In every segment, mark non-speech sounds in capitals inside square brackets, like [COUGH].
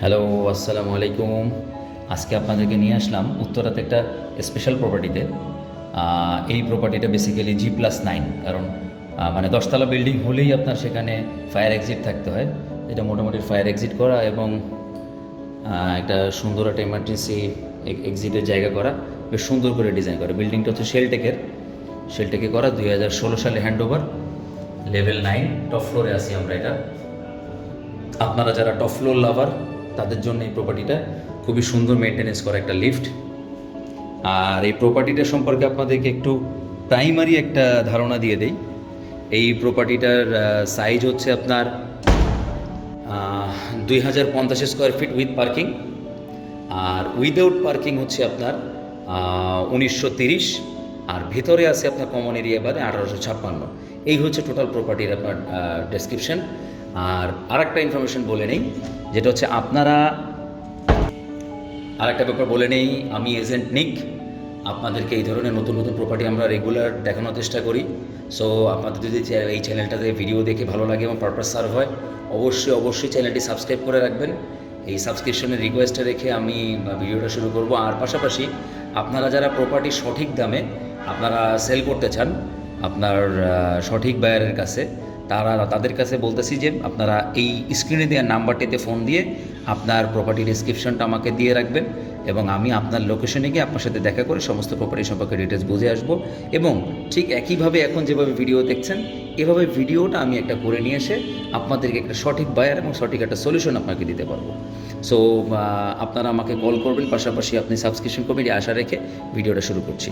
Hello, আসসালামু আলাইকুম। আজকে আপনাদেরকে নিয়ে আসলাম উত্তরাতে একটা স্পেশাল প্রপার্টিতে এই প্রপার্টিটা বেসিক্যালি জি প্লাস নাইন কারণ মানে দশতলা বিল্ডিং হলেই আপনার সেখানে ফায়ার এক্সিট থাকতে হয়। এটা মোটামুটি ফায়ার এক্সিট করা এবং একটা সুন্দর একটা এমার্জেন্সি এক্সিটের জায়গা করা। বেশ সুন্দর করে ডিজাইন করা। বিল্ডিংটা হচ্ছে শেলটেকের শেলটেকে করা, দুই হাজার ষোলো সালে hand over level nine top ফ্লোরে আছি আমরা এটা। আপনারা যারা টপ ফ্লোর লাভার তাদের জন্য এই প্রপার্টিটা খুবই সুন্দর মেনটেনেন্স করা একটা লিফট আর এই প্রপার্টিটা সম্পর্কে আপনাদেরকে একটু প্রাইমারি একটা ধারণা দিয়ে দেই। এই প্রপার্টিটার সাইজ হচ্ছে আপনার দুই হাজার পঞ্চাশ স্কোয়ার ফিট উইথ পার্কিং আর উইদাউট পার্কিং হচ্ছে আপনার উনিশশো তিরিশ। আর ভেতরে আছে আপনার কমন এরিয়া বাদে আঠারোশো ছাপ্পান্ন। এই হচ্ছে টোটাল প্রপার্টির আপনার ডেসক্রিপশন আর আরেকটা ইনফরমেশন বলে নেই, যেটা হচ্ছে আপনারা, আরেকটা ব্যাপার বলে নেই, আমি এজেন্ট নিক, আপনাদেরকে এই ধরনের নতুন নতুন প্রপার্টি আমরা রেগুলার দেখানোর চেষ্টা করি। সো আপনাদের যদি এই চ্যানেলটাতে ভিডিও দেখে ভালো লাগে এবং পারপাস সার্ভ হয়, অবশ্যই অবশ্যই চ্যানেলটি সাবস্ক্রাইব করে রাখবেন। এই সাবস্ক্রিপশনের রিকোয়েস্টটা রেখে আমি ভিডিওটা শুরু করব। আর পাশাপাশি আপনারা যারা প্রপার্টি সঠিক দামে আপনারা সেল করতে চান আপনার সঠিক বায়ারের কাছে, তারা তাদের কাছে বলতেছি যে আপনারা এই স্ক্রিনে দেওয়া নাম্বারটিতে ফোন দিয়ে আপনার প্রপার্টি ডিসক্রিপশনটা আমাকে দিয়ে রাখবেন এবং আমি আপনার লোকেশনে গিয়ে আপনার সাথে দেখা করে সমস্ত প্রপার্টি সম্পর্কে ডিটেলস বুঝে আসব এবং ঠিক একইভাবে এখন যেভাবে ভিডিও দেখছেন, এভাবে ভিডিওটা আমি একটা করে নিয়ে এসে আপনাদেরকে একটা সঠিক বায়ার এবং সঠিক একটা সলিউশন আপনাকে দিতে পারব। সো আপনারা আমাকে কল করবেন, পাশাপাশি আপনি সাবস্ক্রিপশন করবেন আশা রেখে ভিডিওটা শুরু করছি।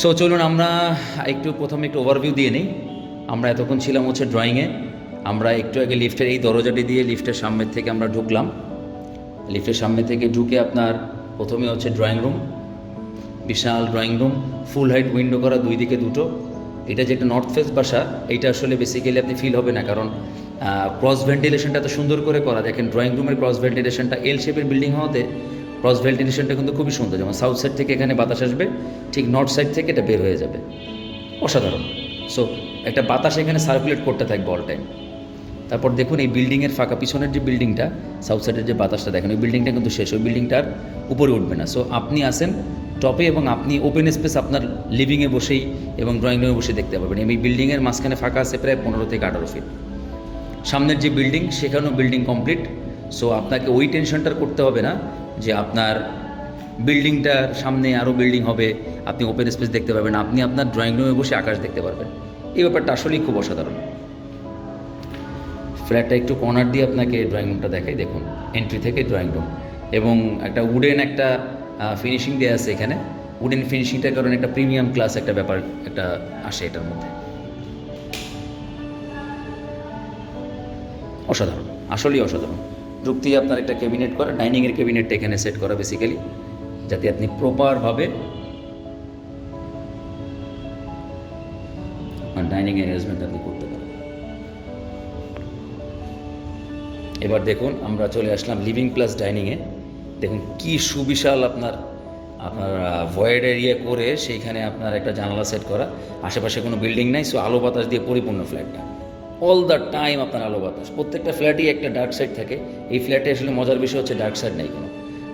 সো চলুন আমরা একটু প্রথমে একটু ওভারভিউ দিয়ে নিই। আমরা এতক্ষণ ছিলাম হচ্ছে ড্রয়িংয়ে আমরা একটু আগে লিফটের এই দরজাটি দিয়ে লিফটের সামনের থেকে আমরা ঢুকলাম। লিফটের সামনে থেকে ঢুকে আপনার প্রথমে হচ্ছে ড্রয়িং রুম বিশাল drawing room full height window করা দুই দিকে দুটো। এটা যেটা নর্থ ফেস বাসা এইটা আসলে বেসিক্যালি আপনি ফিল হবে না, কারণ ক্রস ভেন্টিলেশনটা এত সুন্দর করে করা। দেখেন ড্রয়িং রুমের ক্রস ভেন্টিলেশনটা এল শেপের বিল্ডিং হওয়াতে ক্রস ভেন্টিলেশনটা কিন্তু খুবই সুন্দর, যেমন সাউথ সাইড থেকে এখানে বাতাস আসবে, ঠিক নর্থ সাইড থেকে এটা বের হয়ে যাবে। অসাধারণ। সো একটা বাতাস এখানে সার্কুলেট করতে থাকবে অল টাইম তারপর দেখুন এই বিল্ডিংয়ের ফাঁকা, পিছনের যে বিল্ডিংটা সাউথ সাইডের যে বাতাসটা দেখেন, ওই বিল্ডিংটা কিন্তু শেষ, ওই বিল্ডিংটার উপরে উঠবে না। সো আপনি আসেন টপে এবং আপনি ওপেন স্পেস আপনার লিভিংয়ে বসেই এবং ড্রয়িং রুমে বসে দেখতে পাবেন এই বিল্ডিংয়ের মাঝখানে ফাঁকা আছে প্রায় পনেরো থেকে আঠারো ফিট সামনের যে বিল্ডিং সেখানেও বিল্ডিং কমপ্লিট সো আপনাকে ওই টেনশনটার করতে হবে না। যে আপনার বিল্ডিংটার সামনে আরও বিল্ডিং হবে, আপনি ওপেন স্পেস দেখতে পাবেন আপনি আপনার ড্রয়িং রুমে বসে আকাশ দেখতে পারবেন। এই ব্যাপারটা আসলেই খুব অসাধারণ। ফ্ল্যাটটা একটু কর্নার দিয়ে আপনাকে ড্রয়িং রুমটা দেখাই, দেখুন এন্ট্রি থেকে ড্রয়িং রুম এবং একটা উডেন একটা ফিনিশিং দেওয়া আছে এখানে। উডেন ফিনিশিংটার কারণে একটা প্রিমিয়াম ক্লাস একটা ব্যাপার, একটা আসে এটার মধ্যে। অসাধারণ, আসলেই অসাধারণ। ঢুকতেই আপনার একটা ক্যাবিনেট করা ডাইনিংয়ের ক্যাবিনেটটা এখানে সেট করা বেসিক্যালি যাতে আপনি প্রপারভাবে ডাইনিং অ্যারেঞ্জমেন্ট আপনি করতে পারেন। এবার দেখুন, আমরা চলে আসলাম লিভিং প্লাস ডাইনিংয়ে দেখুন কি সুবিশাল আপনার আপনার ভয়েড এরিয়া করে সেইখানে আপনার একটা জানালা সেট করা। আশেপাশে কোনো বিল্ডিং নাই সো আলো বাতাস দিয়ে পরিপূর্ণ ফ্ল্যাটটা অল দ্য টাইম আপনার আলো বাতাস। প্রত্যেকটা ফ্ল্যাটই একটা ডার্ক সাইড থাকে। এই ফ্ল্যাটে আসলে মজার বিষয় হচ্ছে ডার্ক সাইড নেই কোনো।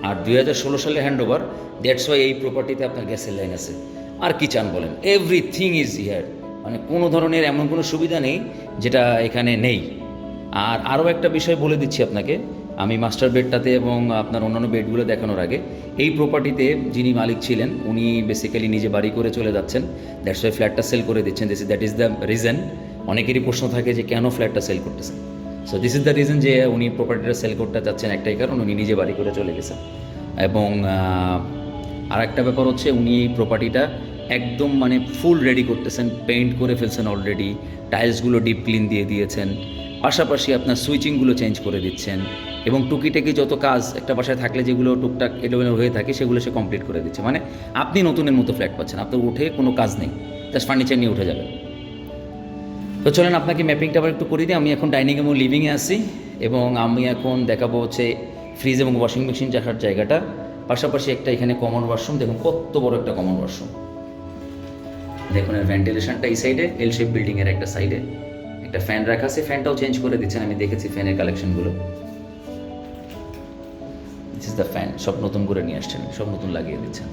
আর দুই হাজার ষোলো সালে হ্যান্ড ওভার দ্যাটস ওয়াই এই প্রপার্টিতে আপনার গ্যাসের লাইন আছে। আর কি চান বলেন? এভরিথিং ইজ হিয়ার মানে কোনো ধরনের এমন কোনো সুবিধা নেই যেটা এখানে নেই। আর আরও একটা বিষয় বলে দিচ্ছি আপনাকে। আমি মাস্টার বেডটাতে এবং আপনার অন্যান্য বেডগুলো দেখানোর আগে, এই প্রপার্টিতে যিনি মালিক ছিলেন, উনি বেসিক্যালি নিজে বাড়ি করে চলে যাচ্ছেন। দ্যাটস ওয়াই ফ্ল্যাটটা সেল করে দিচ্ছেন। This that is the reason অনেকেরই প্রশ্ন থাকে যে কেন ফ্ল্যাটটা সেল করতেছেন? So this is the reason যে উনি প্রপার্টিটা সেল করতে চাচ্ছেন একটাই কারণ, উনি নিজে বাড়ি করে চলে গেছেন। এবং আর একটা ব্যাপার হচ্ছে উনি এই প্রপার্টিটা একদম মানে ফুল রেডি করতেছেন পেইন্ট করে ফেলছেন অলরেডি টাইলসগুলো ডিপ ক্লিন দিয়ে দিয়েছেন, পাশাপাশি আপনার সুইচিংগুলো চেঞ্জ করে দিচ্ছেন এবং টুকিটাকি যত কাজ একটা বাসায় থাকলে যেগুলো টুকটাক এলোমেলো হয়ে থাকে সেগুলো সে কমপ্লিট করে দিচ্ছে। মানে আপনি নতুনের মতো ফ্ল্যাট পাচ্ছেন, আপনার উঠে কোনো কাজ নেই জাস্ট ফার্নিচার নিয়ে উঠে যাবেন। তো চলেন আপনাকে ম্যাপিংটা আবার একটু করে দিই। আমি এখন ডাইনিং এবং লিভিংয়ে আসি এবং আমি এখন দেখাবো হচ্ছে ফ্রিজ এবং ওয়াশিং মেশিন রাখার জায়গাটা। পাশাপাশি একটা এখানে কমন ওয়াশরুম দেখুন কত বড় একটা কমন ওয়াশরুম দেখুন এর ভেন্টিলেশনটা এই সাইডে এল শেপ বিল্ডিংয়ের একটা সাইডে একটা ফ্যান রাখা আছে। ফ্যানটাও চেঞ্জ করে দিচ্ছেন। আমি দেখেছি ফ্যানের কালেকশনগুলো দিস ইজ দ্য ফ্যান সব নতুন করে নিয়ে আসছেন। সব নতুন লাগিয়ে দিচ্ছেন।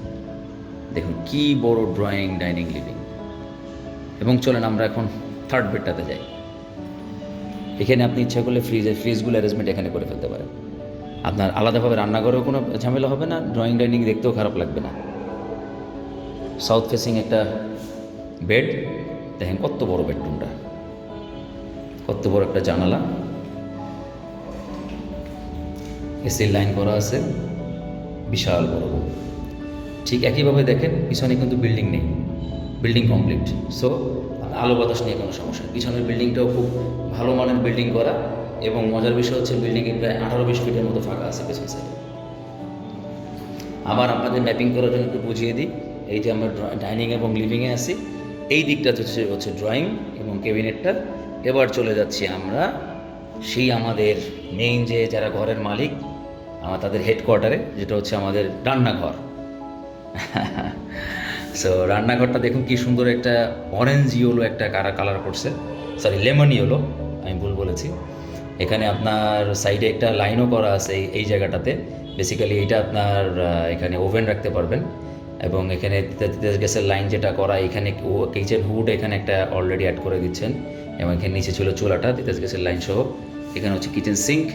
দেখুন কি বড় ড্রয়িং ডাইনিং লিভিং এবং চলেন আমরা এখন থার্ড বেডটাতে যাই। এখানে আপনি ইচ্ছা করলে ফ্রিজে ফ্রিজগুলো অ্যারেঞ্জমেন্ট এখানে করে ফেলতে পারেন। আপনার আলাদাভাবে রান্নাঘরেও কোনো ঝামেলা হবে না ড্রয়িং ডাইনিং দেখতেও খারাপ লাগবে না। সাউথ ফেসিং একটা বেড দেখেন কত বড় বেডরুমটা কত বড় একটা জানালা। এসির লাইন করা আছে, বিশাল বড় ঠিক একইভাবে দেখেন, পিছনে কিন্তু বিল্ডিং নেই। বিল্ডিং কমপ্লিট সো আলো বাতাস নিয়ে কোনো সমস্যা পিছনের বিল্ডিংটাও খুব ভালো মানের বিল্ডিং করা এবং মজার বিষয় হচ্ছে বিল্ডিংয়ে প্রায় আঠারো বিশ ফিটের মতো ফাঁকা আছে পেছন সাইডে আবার আপনাদের ম্যাপিং করার জন্য একটু বুঝিয়ে দিই। এই যে আমরা ডাইনিং এবং লিভিংয়ে আছি। এই দিকটা হচ্ছে হচ্ছে ড্রয়িং এবং ক্যাবিনেটটা এবার চলে যাচ্ছি আমরা সেই আমাদের মেইন যে যারা ঘরের মালিক, আমার তাদের হেডকোয়ার্টারে যেটা হচ্ছে আমাদের রান্নাঘর। [LAUGHS] সো রান্নাঘরটা দেখুন কি সুন্দর একটা অরেঞ্জ ইয়েলো একটা কারা কালার করছে। সরি লেমন ইয়েলো আমি ভুল বলেছি। এখানে আপনার সাইডে একটা লাইনও করা আছে এই- জায়গাটাতে। বেসিক্যালি এইটা আপনার এখানে ওভেন রাখতে পারবেন। এবং এখানে গ্যাসের লাইন যেটা করা, এখানে কিচেন হুড এখানে একটা অলরেডি অ্যাড করে দিচ্ছেন। এবং এখানে নিচে ছিল চুলাটা তিতাস গ্যাসের লাইন সহ। এখানে হচ্ছে কিচেন সিঙ্ক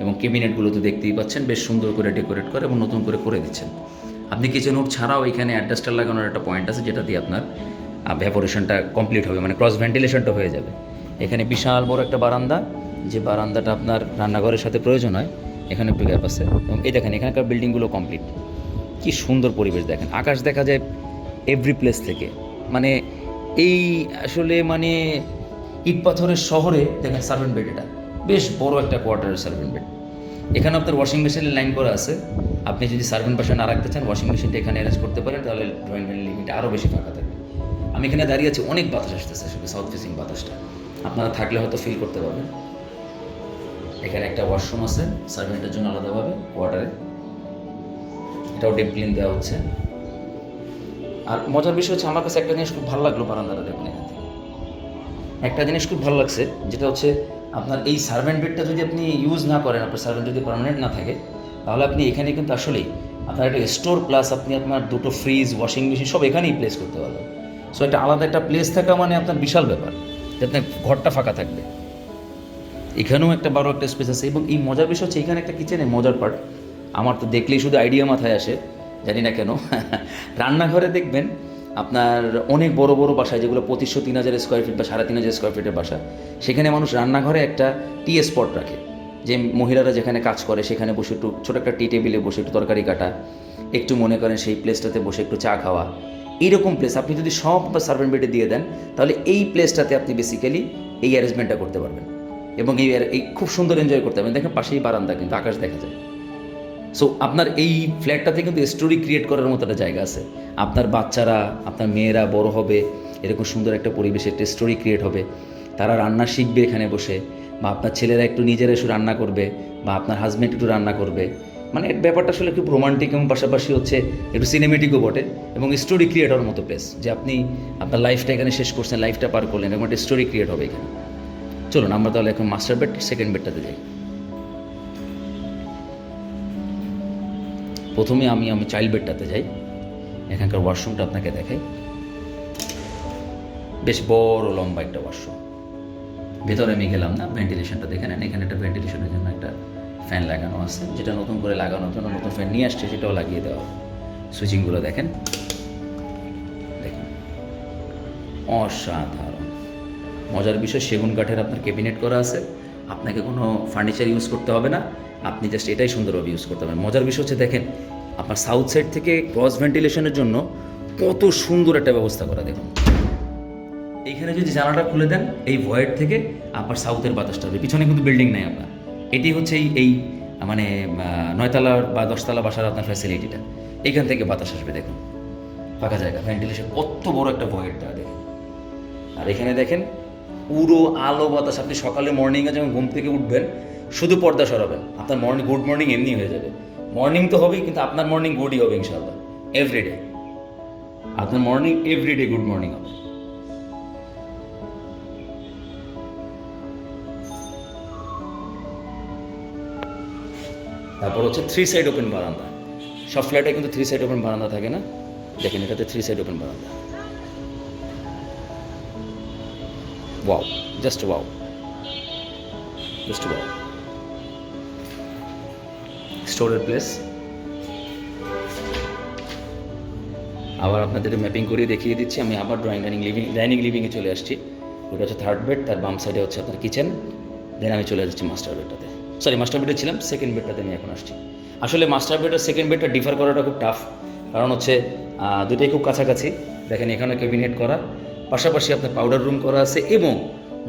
এবং ক্যাবিনেটগুলো তো দেখতেই পাচ্ছেন, বেশ সুন্দর করে ডেকোরেট করে এবং নতুন করে করে দিচ্ছেন। আপনি কিচেন হুড ছাড়াও এখানে অ্যাডজাস্টার লাগানোর একটা পয়েন্ট আছে, যেটা দিয়ে আপনার ভ্যাপোরেশনটা কমপ্লিট হবে মানে ক্রস ভেন্টিলেশনটা হয়ে যাবে। এখানে বিশাল বড় একটা বারান্দা, যে বারান্দাটা আপনার রান্নাঘরের সাথে প্রয়োজন হয়, এখানে একটু গ্যাপ আছে এবং এই দেখেন, এখানকার বিল্ডিংগুলো কমপ্লিট কি সুন্দর পরিবেশ দেখেন। আকাশ দেখা যায় এভরি প্লেস থেকে। মানে এই আসলে মানে ইট পাথরের শহরে, দেখেন সার্ভেন্ট বেড এটা। বেশ বড় একটা কোয়ার্টারের সার্ভেন্ট বেড এখানে আপনার ওয়াশিং মেশিনের লাইন করা আছে। আপনি যদি সার্ভেন্ট পাশে না রাখতে চান ওয়াশিং মেশিনটা এখানে অ্যারেঞ্জ করতে পারেন, তাহলে ড্রয়িং রুমের লিমিট আরও বেশি ফাঁকা থাকবে। আমি এখানে দাঁড়িয়ে আছি, অনেক বাতাস আসতেছে আসলে সাউথ ফেসিং বাতাসটা। আপনারা থাকলে হয়তো ফিল করতে পারবেন। এখানে একটা ওয়াশরুম আছে সার্ভেন্টের জন্য আলাদাভাবে কোয়ার্টারে এটাও ডিপ ক্লিন দেওয়া হচ্ছে। আর মজার বিষয় হচ্ছে, আমার কাছে একটা জিনিস খুব ভালো লাগল বারান্দাটা দেখুন এখান থেকে। একটা জিনিস খুব ভালো লাগছে, যেটা হচ্ছে, আপনার এই সার্ভেন্ট বেডটা যদি আপনি ইউজ না করেন, আপনার সার্ভেন্ট যদি পার্মানেন্ট না থাকে তাহলে আপনি এখানে কিন্তু আসলেই আপনার একটা স্টোর প্লাস আপনি আপনার দুটো ফ্রিজ ওয়াশিং মেশিন সব এখানেই প্লেস করতে পারবেন। সো একটা আলাদা একটা প্লেস থাকা মানে আপনার বিশাল ব্যাপার, যে আপনার ঘরটা ফাঁকা থাকবে। এখানেও একটা বড় একটা স্পেস আছে এবং এই মজার বিষয় হচ্ছে এখানে একটা কিচেনে মজার পার্ট আমার তো দেখলেই শুধু আইডিয়া মাথায় আসে, জানি না কেন। [LAUGHS] রান্নাঘরে দেখবেন আপনার অনেক বড় বড় বাসায়, যেগুলো পঁচিশশো, তিন হাজার স্কোয়ার ফিট বা সাড়ে তিন হাজার স্কোয়ার ফিটের বাসা, সেখানে মানুষ রান্নাঘরে একটা টি স্পট রাখে। যে মহিলারা যেখানে কাজ করে, সেখানে বসে একটু ছোটো একটা টি টেবিলে বসে একটু তরকারি কাটা, একটু মনে করেন সেই প্লেসটাতে বসে একটু চা খাওয়া এইরকম প্লেস আপনি যদি সব সার্ভেন্ট বেডে দিয়ে দেন, তাহলে এই প্লেসটাতে আপনি বেসিক্যালি এই অ্যারেঞ্জমেন্টটা করতে পারবেন। এবং এই এই খুব সুন্দর এনজয় করতে পারবেন। দেখেন পাশেই বারান্দা, কিন্তু আকাশ দেখা যায়। সো আপনার এই ফ্ল্যাটটাতে কিন্তু স্টোরি ক্রিয়েট করার মতো একটা জায়গা আছে। আপনার বাচ্চারা, আপনার মেয়েরা বড় হবে, এরকম সুন্দর একটা পরিবেশে একটা স্টোরি ক্রিয়েট হবে। তারা রান্না শিখবে এখানে বসে। বা আপনার ছেলেরা একটু নিজেরা এসে রান্না করবে বা আপনার হাজব্যান্ড একটু রান্না করবে। মানে ব্যাপারটা আসলে খুব রোমান্টিক এবং পাশাপাশি হচ্ছে একটু সিনেমেটিকও বটে এবং স্টোরি ক্রিয়েট হওয়ার মতো প্লেস যে আপনি আপনার লাইফটা এখানে শেষ করছেন লাইফটা পার করলেন, এরকম একটা স্টোরি ক্রিয়েট হবে এখানে। চলুন, আমরা তাহলে এখন মাস্টার বেড সেকেন্ড বেডটাতে যাই। প্রথমে আমি আমি চাইল্ড বেডটাতে যাই। এখানকার ওয়াশরুমটা আপনাকে দেখাই। বেশ বড় লম্বা একটা ওয়াশরুম ভেতরে আমি গেলাম না ভেন্টিলেশনটা দেখে নেন, এখানে একটা ভেন্টিলেশনের জন্য একটা ফ্যান লাগানো আছে, যেটা নতুন করে লাগানোর জন্য নতুন ফ্যান নিয়ে আসছে, সেটাও লাগিয়ে দেওয়া সুইচিংগুলো দেখেন। দেখুন। অসাধারণ। মজার বিষয়, সেগুন কাঠের আপনার ক্যাবিনেট করা আছে, আপনাকে কোনো ফার্নিচার ইউজ করতে হবে না, আপনি জাস্ট এটাই সুন্দরভাবে ইউজ করতে পারবেন। মজার বিষয় হচ্ছে, দেখেন, আপনার সাউথ সাইড থেকে ক্রস ভেন্টিলেশনের জন্য কত সুন্দর একটা ব্যবস্থা করা, দেখুন। এইখানে যদি জানালাটা খুলে দেন, এই ভয়েড থেকে আপনার সাউথের বাতাসটা হবে। পিছনে কিন্তু বিল্ডিং নেই আপনার। এটি হচ্ছে এই মানে নয়তলা বা দশতলা বাসার আপনার ফ্যাসিলিটিটা এইখান থেকে বাতাস আসবে, দেখুন। ফাঁকা জায়গা ভেন্টিলেশন কত বড় একটা ভয়েডটা দেখেন। আর এখানে দেখেন, পুরো আলো বাতাস। আপনি সকালে মর্নিংয়ে যখন ঘুম থেকে উঠবেন, শুধু পর্দা সরাবেন। আপনার মর্নিং গুড মর্নিং এমনি হয়ে যাবে। মর্নিং তো হবেই, কিন্তু আপনার মর্নিং গুডই হবে ইনশাল্লাহ এভরিডে আপনার মর্নিং এভরিডে গুড মর্নিং হবে। তারপর হচ্ছে থ্রি সাইড ওপেন বারান্দা। সব ফ্ল্যাটে কিন্তু থ্রি সাইড ওপেন বারান্দা থাকে না? দেখেন এটাতে থ্রি সাইড ওপেন বারান্দা। Wow just wow just wow স্টোরের প্লেস আবার আপনাদের ম্যাপিং করে দেখিয়ে দিচ্ছি। আমি আবার ড্রয়িং ডাইনিং লিভিং ডাইনিং লিভিংয়ে চলে আসছি। ওটা হচ্ছে থার্ড বেড তার বাম সাইডে হচ্ছে আপনার কিচেন দেন আমি চলে যাচ্ছি মাস্টার বেডটাতে সরি মাস্টার বেডে ছিলাম সেকেন্ড বেডটাতে আমি এখন আসছি। আসলে মাস্টার বেড আর সেকেন্ড বেডটা ডিফার করাটা খুব টাফ কারণ হচ্ছে দুটোই খুব কাছাকাছি। দেখেন এখানে ক্যাবিনেট করা, পাশাপাশি আপনার পাউডার রুম করা আছে, এবং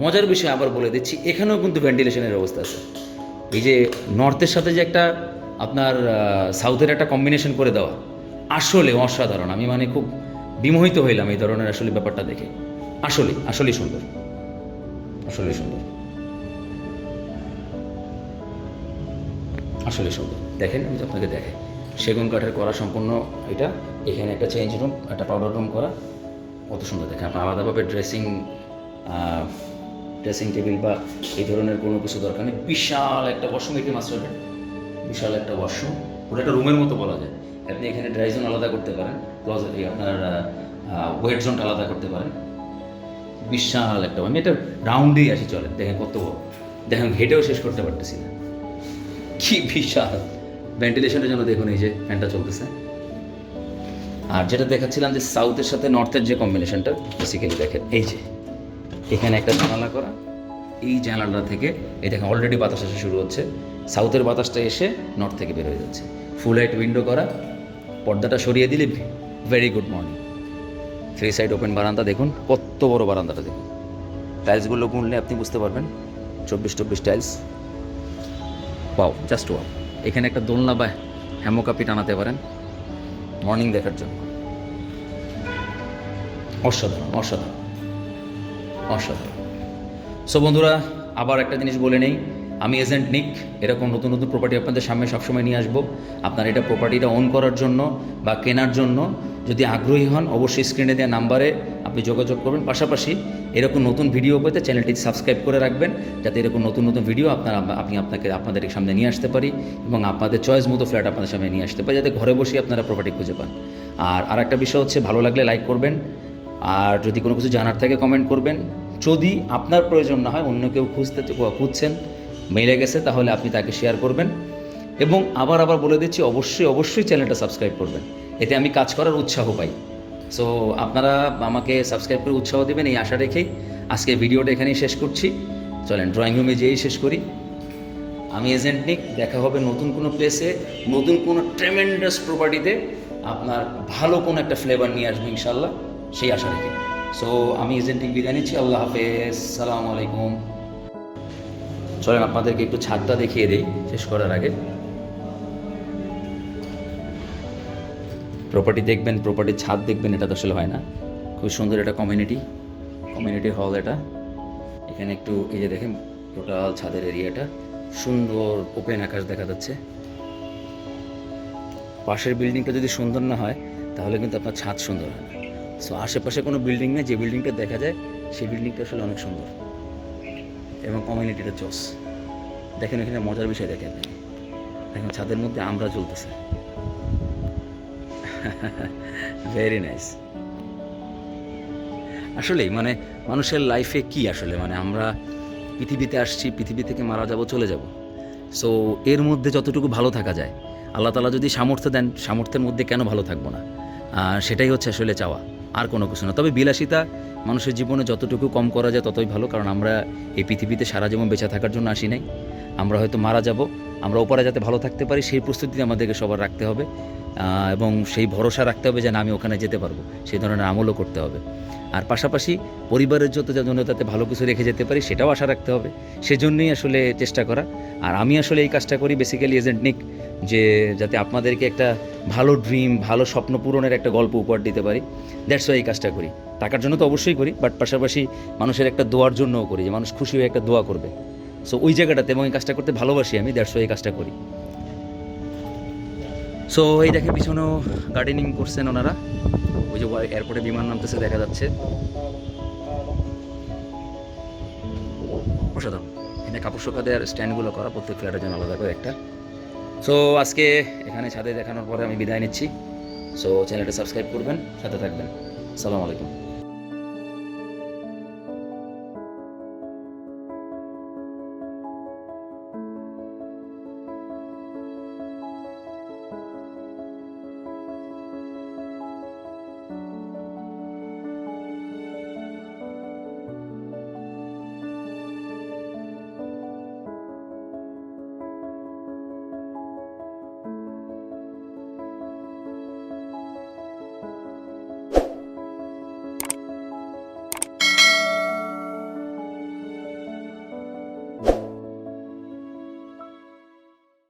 মজার বিষয় আবার বলে দিচ্ছি, এখানেও কিন্তু ভেন্টিলেশনের ব্যবস্থা আছে। এই যে নর্থের সাথে যে একটা আপনার সাউথের একটা কম্বিনেশন করে দেওয়া, আসলে অসাধারণ। আমি মানে খুব বিমোহিত হইলাম এই ধরনের আসলে ব্যাপারটা দেখে। আসলে আসলেই সুন্দর। আসলেই সুন্দর। আসলে সুন্দর দেখেন, আমি আপনাকে দেখাই সেগুন কাঠের করা সম্পূর্ণ এটা। এখানে একটা চেঞ্জ রুম একটা পাউডার রুম করা। কত সুন্দর, দেখেন, আপনার আলাদাভাবে ড্রেসিং ড্রেসিং টেবিল বা এই ধরনের কোনো কিছু দরকার নেই। বিশাল একটা ওয়াশরুম এটি মাস্টার বেড বিশাল একটা ওয়াশরুম পুরো একটা রুমের মতো বলা যায়। আপনি এখানে ড্রাই জোন আলাদা করতে পারেন। ক্লোজেট আপনার ওয়েট জোনটা আলাদা করতে পারেন। বিশাল একটা, আমি এটা রাউন্ডেই আসি চলে দেখেন কত বড়। দেখেন হেঁটেও শেষ করতে পারতেছি না। কি বিশাল। ভেন্টিলেশনের জন্য দেখুন এই যে ফ্যানটা চলতেছে। আর যেটা দেখাচ্ছিলাম যে সাউথের সাথে নর্থের যে কম্বিনেশনটা বেসিক্যালি দেখেন, এই যে, এখানে একটা জানালা করা, এই জানালাটা থেকে, এই দেখেন অলরেডি বাতাস আসা শুরু হচ্ছে। সাউথের বাতাসটা এসে নর্থ থেকে বের হয়ে যাচ্ছে। ফুল লাইট উইন্ডো করা, পর্দাটা সরিয়ে দিলে very good morning three side open বারান্দা, দেখুন, কত বড় বারান্দাটা দেখুন। টাইলসগুলো গুনলে আপনি বুঝতে পারবেন চব্বিশ চব্বিশ টাইলস ওয়াও জাস্ট ওয়াও এখানে একটা দোলনা বা হ্যামোকাপি টানাতে পারেন। মর্নিং দেখার জন্য। অসাধারণ অসাধারণ। অসাধারণ। সো বন্ধুরা, আবার একটা জিনিস বলে নেই। আমি এজেন্ট নিক এরকম নতুন নতুন প্রপার্টি আপনাদের সামনে সবসময় নিয়ে আসব। আপনার এটা প্রপার্টিটা অন করার জন্য বা কেনার জন্য যদি আগ্রহী হন, অবশ্যই স্ক্রিনে দেওয়া নাম্বারে আপনি যোগাযোগ করবেন। পাশাপাশি এরকম নতুন ভিডিও পেতে চ্যানেলটি সাবস্ক্রাইব করে রাখবেন, যাতে এরকম নতুন নতুন ভিডিও আপনার আপনি আপনাকে আপনাদের সামনে নিয়ে আসতে পারি এবং আপনাদের চয়েস মতো ফ্ল্যাট আপনাদের সামনে নিয়ে আসতে পারি, যাতে ঘরে বসে আপনারা প্রপার্টি খুঁজে পান। আর আর একটা বিষয় হচ্ছে, ভালো লাগলে লাইক করবেন। আর যদি কোনো কিছু জানার থাকে কমেন্ট করবেন। যদি আপনার প্রয়োজন না হয়, অন্য কেউ খুঁজতে খুঁজছেন মেলে গেছে, তাহলে আপনি তাকে শেয়ার করবেন। এবং আবার আবার বলে দিচ্ছি, অবশ্যই অবশ্যই চ্যানেলটা সাবস্ক্রাইব করবেন। এতে আমি কাজ করার উৎসাহ পাই। সো আপনারা আমাকে সাবস্ক্রাইব করে উৎসাহ দেবেন, এই আশা রেখেই আজকে ভিডিওটা এখানেই শেষ করছি। চলেন ড্রয়িং রুমে যেয়েই শেষ করি। আমি এজেন্ট নিক, দেখা হবে নতুন কোনো প্লেসে নতুন কোনো ট্রেমেন্ডাস প্রপার্টিতে আপনার ভালো কোনো একটা ফ্লেভার নিয়ে আসব ইনশাল্লাহ সেই আশা রেখে সো আমি এজেন্ট নিক বিদায় নিচ্ছি, আল্লাহ হাফেজ, সালাম আলাইকুম। চলেন, আপনাদেরকে একটু ছাদটা দেখিয়ে দিই, শেষ করার আগে। প্রপার্টি দেখবেন প্রপার্টির ছাদ দেখবেন, এটা তো আসলে হয় না। খুব সুন্দর এটা কমিউনিটি কমিউনিটি হল এটা। এখানে একটু এই যে দেখেন টোটাল ছাদের এরিয়াটা সুন্দর ওপেন আকাশ দেখা যাচ্ছে। পাশের বিল্ডিংটা যদি সুন্দর না হয়, তাহলে কিন্তু আপনার ছাদ সুন্দর হয় না। সো আশেপাশে কোনো বিল্ডিং নেই, যে বিল্ডিংটা দেখা যায়, সেই বিল্ডিংটা আসলে অনেক সুন্দর। এবং কমিউনিটিটা চস দেখেন এখানে মজার বিষয় দেখেন। দেখেন ছাদের মধ্যে আমরা চলতেছে [LAUGHS] ভেরি নাইস আসলেই মানে মানুষের লাইফে কি আসলে? মানে আমরা পৃথিবীতে আসছি, পৃথিবী থেকে মারা যাব, চলে যাব। সো এর মধ্যে যতটুকু ভালো থাকা যায়, আল্লাহ তালা যদি সামর্থ্য দেন, সামর্থ্যের মধ্যে কেন ভালো থাকব না? সেটাই হচ্ছে আসলে চাওয়া, আর কোনো কিছু না। তবে বিলাসিতা মানুষের জীবনে যতটুকু কম করা যায়, ততই ভালো। কারণ আমরা এই পৃথিবীতে সারা জীবন বেঁচে থাকার জন্য আসি নাই। আমরা হয়তো মারা যাব আমরা ওপরে যাতে ভালো থাকতে পারি, সেই প্রস্তুতি আমাদেরকে সবার রাখতে হবে এবং সেই ভরসা রাখতে হবে যে না আমি ওখানে যেতে পারব, সেই ধরনের আমলও করতে হবে। আর পাশাপাশি পরিবারের যত জন্য তাতে ভালো কিছু রেখে যেতে পারি, সেটাও আশা রাখতে হবে। সেজন্যই আসলে চেষ্টা করা। আর আমি আসলে এই কাজটা করি বেসিক্যালি এজেন্ট নিক, যে যাতে আপনাদেরকে একটা ভালো ড্রিম ভালো স্বপ্ন পূরণের একটা গল্প উপহার দিতে পারি। দ্যাটস ওয়াই এই কাজটা করি। টাকার জন্য তো অবশ্যই করি বাট পাশাপাশি মানুষের একটা দোয়ার জন্যও করি, যে মানুষ খুশি হয়ে একটা দোয়া করবে। সো ওই জায়গাটাতে এবং এই কাজটা করতে ভালোবাসি আমি দেড়শো এই কাজটা করি। সো এই দেখে পিছনেও গার্ডেনিং করছেন ওনারা। ওই যে এয়ারপোর্টে বিমান নামতেছে, দেখা যাচ্ছে। অসাধারণ। এখানে কাপড় দেওয়ার স্ট্যান্ডগুলো করা, প্রত্যেক ফ্ল্যাটের জন্য আলাদা করে একটা। সো আজকে এখানে ছাদে দেখানোর পরে আমি বিদায় নিচ্ছি। সো চ্যানেলটা সাবস্ক্রাইব করবেন, সাথে থাকবেন। আসসালামু আলাইকুম।